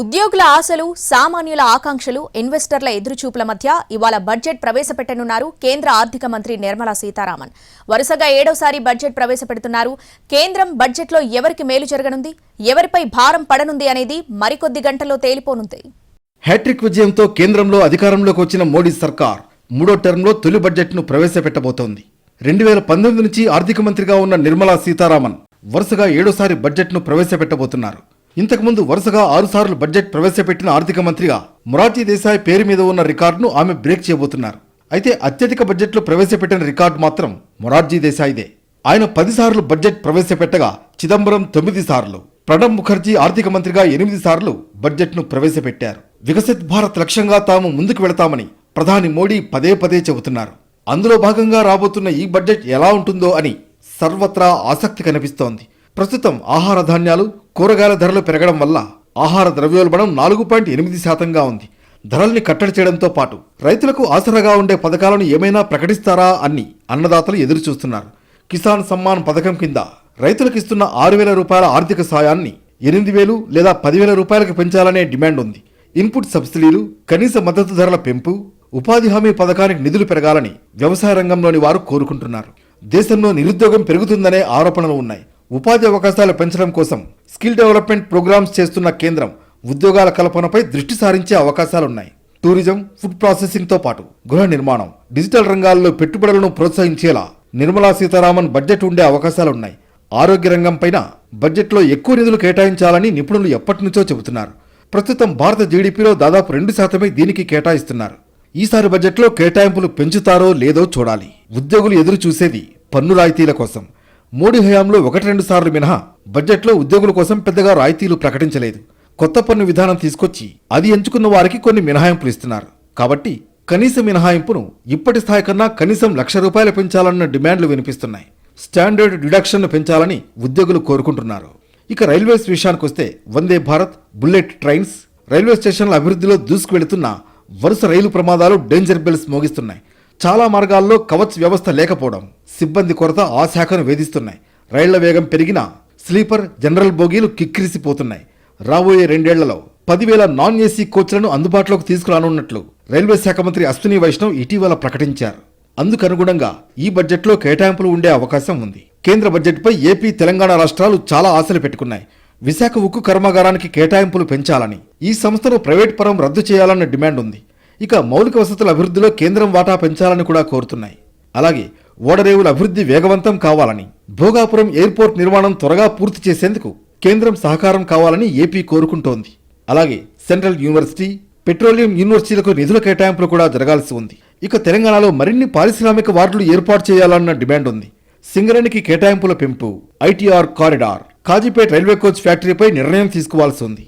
ఉద్యోగుల ఆశలు సామాన్యుల ఆకాంక్షలు ఇన్వెస్టర్ల ఎదురుచూపుల మధ్య ఇవాళ బడ్జెట్ ప్రవేశపెట్టనున్నారు కేంద్ర ఆర్థిక మంత్రి నిర్మలా సీతారామన్. వరుసగా ఏడోసారి బడ్జెట్ ప్రవేశపెడుతున్నారు. కేంద్రం బడ్జెట్లో ఎవరికి మేలు జరగనుంది? ఎవరిపై భారం పడనుంది అనేది మరికొద్ది గంటల్లో తేలిపోనుంది. హ్యాట్రిక్ విజయంతో కేంద్రంలో అధికారంలోకి వచ్చిన మోడీ సర్కార్ మూడో టర్మ్లో తొలి బడ్జెట్ను ప్రవేశపెట్టబోతోంది. రెండు వేల పంతొమ్మిది నుంచి ఆర్థిక మంత్రిగా ఉన్న నిర్మలా సీతారామన్ వరుసగా ఏడోసారి బడ్జెట్ను ప్రవేశపెట్టబోతున్నారు. ఇంతకుముందు వరుసగా ఆరుసార్లు బడ్జెట్ ప్రవేశపెట్టిన ఆర్థిక మంత్రిగా మొరార్జీ దేశాయ్ పేరు మీద ఉన్న రికార్డును ఆమె బ్రేక్ చేయబోతున్నారు. అయితే అత్యధిక బడ్జెట్లో ప్రవేశపెట్టిన రికార్డు మాత్రం మొరార్జీ దేశాయ్దే. ఆయన పదిసార్లు బడ్జెట్ ప్రవేశపెట్టగా చిదంబరం తొమ్మిది సార్లు ప్రణబ్ ముఖర్జీ ఆర్థిక మంత్రిగా ఎనిమిది సార్లు బడ్జెట్ను ప్రవేశపెట్టారు. వికసిత్ భారత్ లక్ష్యంగా తాము ముందుకు వెళతామని ప్రధాని మోడీ పదే పదే చెబుతున్నారు. అందులో భాగంగా రాబోతున్న ఈ బడ్జెట్ ఎలా ఉంటుందో అని సర్వత్రా ఆసక్తి కనిపిస్తోంది. ప్రస్తుతం ఆహార ధాన్యాలు కూరగాయల ధరలు పెరగడం వల్ల ఆహార ద్రవ్యోల్బణం నాలుగు పాయింట్ ఎనిమిది శాతంగా ఉంది. ధరల్ని కట్టడి చేయడంతో పాటు రైతులకు ఆసరాగా ఉండే పథకాలను ఏమైనా ప్రకటిస్తారా అని అన్నదాతలు ఎదురు చూస్తున్నారు కిసాన్ సమ్మాన్ పథకం కింద రైతులకు ఇస్తున్న ఆరు వేల రూపాయల ఆర్థిక సాయాన్ని ఎనిమిది వేలు లేదా పదివేల రూపాయలకు పెంచాలనే డిమాండ్ ఉంది. ఇన్పుట్ సబ్సిడీలు కనీస మద్దతు ధరల పెంపు ఉపాధి హామీ పథకానికి నిధులు పెరగాలని వ్యవసాయ రంగంలోని వారు కోరుకుంటున్నారు. దేశంలో నిరుద్యోగం పెరుగుతుందనే ఆరోపణలు ఉన్నాయి. ఉపాధి అవకాశాలు పెంచడం కోసం స్కిల్ డెవలప్మెంట్ ప్రోగ్రామ్స్ చేస్తున్న కేంద్రం ఉద్యోగాల కల్పనపై దృష్టి సారించే అవకాశాలున్నాయి. టూరిజం ఫుడ్ ప్రాసెసింగ్తో పాటు గృహ నిర్మాణం డిజిటల్ రంగాల్లో పెట్టుబడులను ప్రోత్సహించేలా నిర్మలా సీతారామన్ బడ్జెట్ ఉండే అవకాశాలున్నాయి. ఆరోగ్య రంగంపైన బడ్జెట్లో ఎక్కువ నిధులు కేటాయించాలని నిపుణులు ఎప్పటినుంచో చెబుతున్నారు. ప్రస్తుతం భారత జీడీపీలో దాదాపు రెండు శాతమే దీనికి కేటాయిస్తున్నారు. ఈసారి బడ్జెట్లో కేటాయింపులు పెంచుతారో లేదో చూడాలి. ఉద్యోగులు ఎదురు చూసేది పన్ను రాయితీల కోసం. మోడీ హయాంలో ఒకటి రెండు సార్లు మినహా బడ్జెట్లో ఉద్యోగుల కోసం పెద్దగా రాయితీలు ప్రకటించలేదు. కొత్త పన్ను విధానం తీసుకొచ్చి అది ఎంచుకున్న వారికి కొన్ని మినహాయింపులు ఇస్తున్నారు. కాబట్టి కనీస మినహాయింపును ఇప్పటి స్థాయి కన్నా కనీసం లక్ష రూపాయలు పెంచాలన్న డిమాండ్లు వినిపిస్తున్నాయి. స్టాండర్డ్ డిడక్షన్ను పెంచాలని ఉద్యోగులు కోరుకుంటున్నారు. ఇక రైల్వేస్ విషయానికొస్తే Vande Bharat bullet trains railway స్టేషన్ల అభివృద్ధిలో దూసుకువెళుతున్న వరుస రైలు ప్రమాదాలు డేంజర్ బెల్స్ మోగిస్తున్నాయి. చాలా మార్గాల్లో కవచ్ వ్యవస్థ లేకపోవడం సిబ్బంది కొరత ఆ శాఖను వేధిస్తున్నాయి. రైళ్ళ వేగం పెరిగినా స్లీపర్ జనరల్ బోగీలు కిక్కిరిసిపోతున్నాయి. రాబోయే రెండేళ్ళలో పదివేల నాన్ ఏసీ కోచ్లను అందుబాటులోకి తీసుకురానున్నట్లు రైల్వే శాఖ మంత్రి అశ్విని వైష్ణవ్ ఇటీవల ప్రకటించారు. అందుకనుగుణంగా ఈ బడ్జెట్లో కేటాయింపులు ఉండే అవకాశం ఉంది. కేంద్ర బడ్జెట్పై ఏపీ తెలంగాణ రాష్ట్రాలు చాలా ఆశలు పెట్టుకున్నాయి. విశాఖ ఉక్కు కర్మాగారానికి కేటాయింపులు పెంచాలని ఈ సంస్థను ప్రైవేట్ పరం రద్దు చేయాలన్న డిమాండ్ ఉంది. ఇక మౌలిక వసతుల అభివృద్ధిలో కేంద్రం వాటా పెంచాలని కూడా కోరుతున్నాయి. అలాగే ఓడరేవుల అభివృద్ధి వేగవంతం కావాలని భోగాపురం ఎయిర్పోర్ట్ నిర్మాణం త్వరగా పూర్తి చేసేందుకు కేంద్రం సహకారం కావాలని ఏపీ కోరుకుంటోంది. అలాగే సెంట్రల్ యూనివర్సిటీ పెట్రోలియం యూనివర్సిటీలకు నిధుల కేటాయింపులు కూడా జరగాల్సి ఉంది. ఇక తెలంగాణలో మరిన్ని పారిశ్రామిక వార్డులు ఏర్పాటు చేయాలన్న డిమాండ్ ఉంది. సింగరేణికి కేటాయింపుల పెంపు ITR corridor Kazipet railway coach ఫ్యాక్టరీపై నిర్ణయం తీసుకోవాల్సి ఉంది.